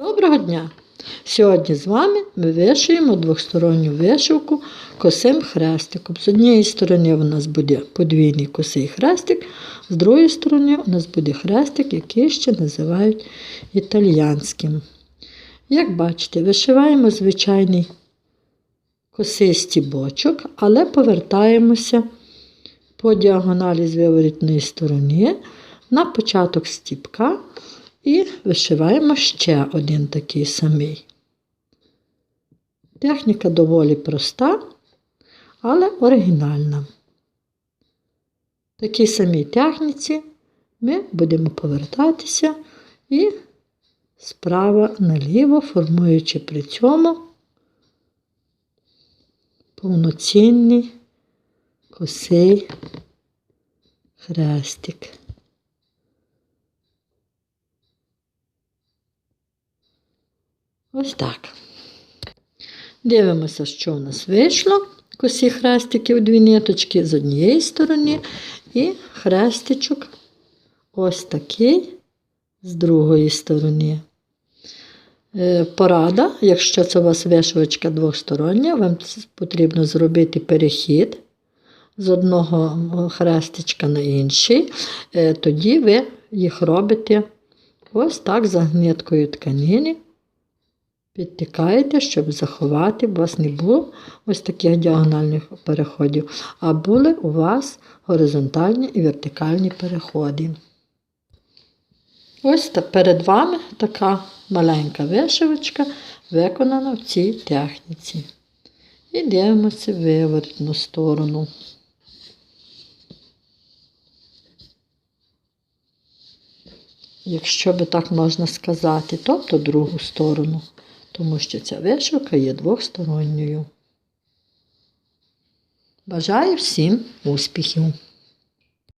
Доброго дня! Сьогодні з вами ми вишиємо двосторонню вишивку косим хрестиком. З однієї сторони у нас буде подвійний косий хрестик, з другої сторони у нас буде хрестик, який ще називають італіянським. Як бачите, вишиваємо звичайний косий стібочок, але повертаємося по діагоналі з виворітної сторони на початок стібка і вишиваємо ще один такий самий. Техніка доволі проста, але оригінальна. Такій самій техніці ми будемо повертатися і справа наліво, формуючи при цьому повноцінний косий хрестик. Ось так. Дивимося, що в нас вийшло. Косі хрестики в дві ниточки з однієї сторони, і хрестичок ось такий з другої сторони. Е, Порада, якщо це у вас вишивочка двостороння, вам потрібно зробити перехід з одного хрестичка на інший. Е, Тоді ви їх робите ось так за гниткою тканини. Підтикаєте, щоб заховати, бо у вас не було ось таких діагональних переходів, а були у вас горизонтальні і вертикальні переходи. Ось перед вами така маленька вишивочка, виконана в цій техніці. І дивимося в виворотну сторону. Якщо би так можна сказати, тобто другу сторону тому що ця вишивка є двосторонньою. Бажаю всім успіхів!